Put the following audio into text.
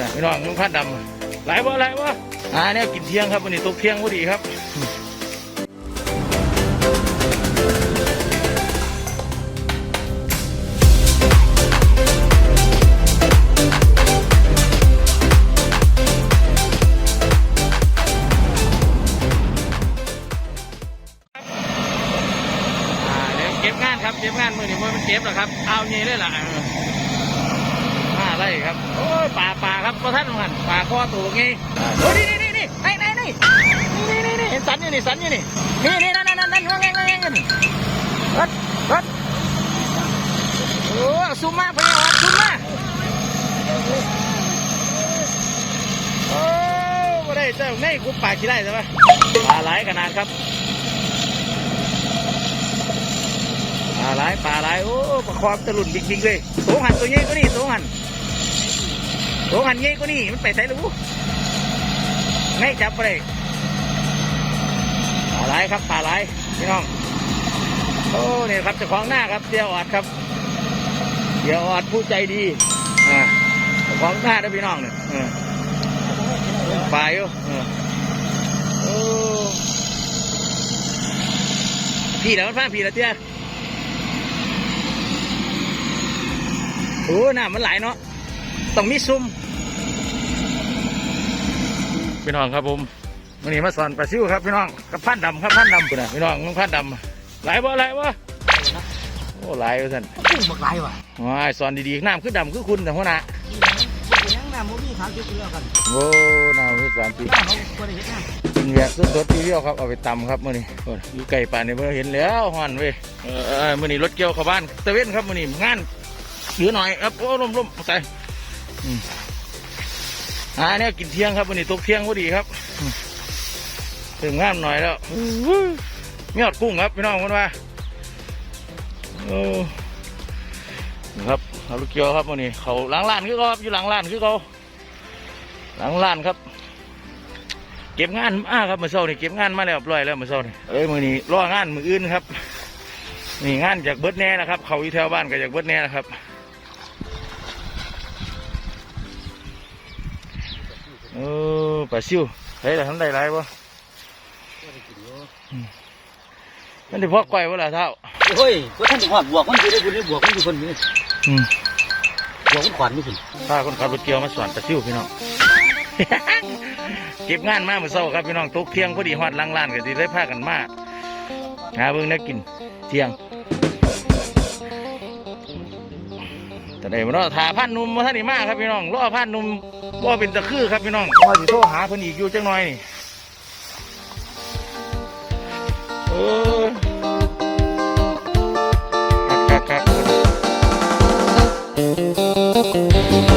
นะพี่น้องลุงพัดดำหลายบ่หลายบ่อ่าเนี่ยกินเที่ยงครับวันนี้ตกเที่ยงพอดีครับอ่าเก็บงานครับเก็บงานมือนี่มือมันเก็บหรอครับเอาเงี้เลยล่ะเออ ไรครับ โอ้ยป่าป่าครับพระท่านมันป่าข้อตัวงี้โอ้ยนี่นี่นี่นี่นี่นี่นี่นี่นี่นี่เห็นสันอยู่นี่สันอยู่นี่นี่นี่นั่นนั่นนั่นนั่นนั่นนั่นนั่นรถรถโอ้ซุมมาพยาวัดซุมมาโอ้ไม่ได้เจ้าในกุป่าขี้ได้ใช่ไหมปลาไหลขนาดครับปลาไหลายปลาไหลายโอ้ปลาคอมตะลุนจริงๆเลยโตหันตัวใหญ่ก็นี่โตหัน โตหันใหญ่ก็นี่มันไปใส่ลูกไม่จับไปเลยปลาไหลครับปลาไหลพี่น้องโอ้เนี่ยครับเจ้าของหน้าครับเดียวออดครับเดียวออดผู้ใจดีอ่าเจ้าของหน้าด้อพี่น้องเนี่ยออปลาอยู่เออโอ้พี่แล้วมันพาพี่แล้วเตี้ยโอ้หน้ำมันไหลเนาะ ต้องมีซุ่มพี่น้องครับผมวันนี้มาสอนปลาซิวครับพี่น้องกับพันดำครับพันดำปุ่นนะพี่น้องน้องพันดำไหลบ่ไหลบ่โอ้ไหลอยู่ท่านกุ้งบักไหลว่ะว้ายสอนดีๆน้ำคือดำคือคุณแต่หัวหน้านี่ยังน้ำมันมีทางที่เกี่ยวกันโอ้น้ำคือสารปีน้ำเขาควรจะเห็นน้กินแบบสดๆทีเดียวครับเอาไปตำครับมื้อนี้โอ้ยอยู่ไก่ป่านนี่เมื่อเห็นแล้วฮอนเว้ยเออเออมื้อนี้รถเกี่ยวเข้าบ้านตะเว้นครับมื้อนี้งานเหลือหน่อยครับโอ้ลมๆใส่ อ่าเนี่ยกินเที่ยงครับวันนี้ตกเที่ยงพอดีครับอืมถึงงามหน่อยแล้วยอดกุ้งครับพี่น้องคนว่าโอ้ครับเอาลูกเกียวครับวันนี้เขาหลังร้านคือเขาครับอยู่หลังร้านคือเขาหลังร้านครับ เก็บงานมาครับมือเช้านี่เก็บงานมาแล้วเรียบร้อยแล้วมือเช้านี่เอ้ยมือนี้รองานมืออื่นครับนี่งานจากเบิดแน่นะครับ เขาอยู่แถวบ้านก็จากเบิดแน่นะครับ เออปลาซิวเฮ้ยแต่ทำได้ไรบ่มันได้พอก่อยวะล่ะเท่าำเฮ้ยก็ท่านถึงหอดบวกมันอยู่ได้บุญได้บวกมันอยู่คนนี้อืมบวกมันขวัญไม่ถึงพาคนขับรถเกี่ยวมาสอนปลาซิวพี่น้องเก็บงานมาเมื่อเช้าครับพี่น้องตกเที่ยงพอดีฮอดหลังร้านก็สิได้พากันมาหาเบิ่งนักกินเที่ยง จะได้มาเนาะถาพันหนุ่มมาท่านนี่มากครับพี่น้องล่อพันนุ่มว่าเป็นตะคือครับพี่น้องพอสิโทรหาเพิ่นอีกอยู่จังหน่อยนี่โอ้กักกักกั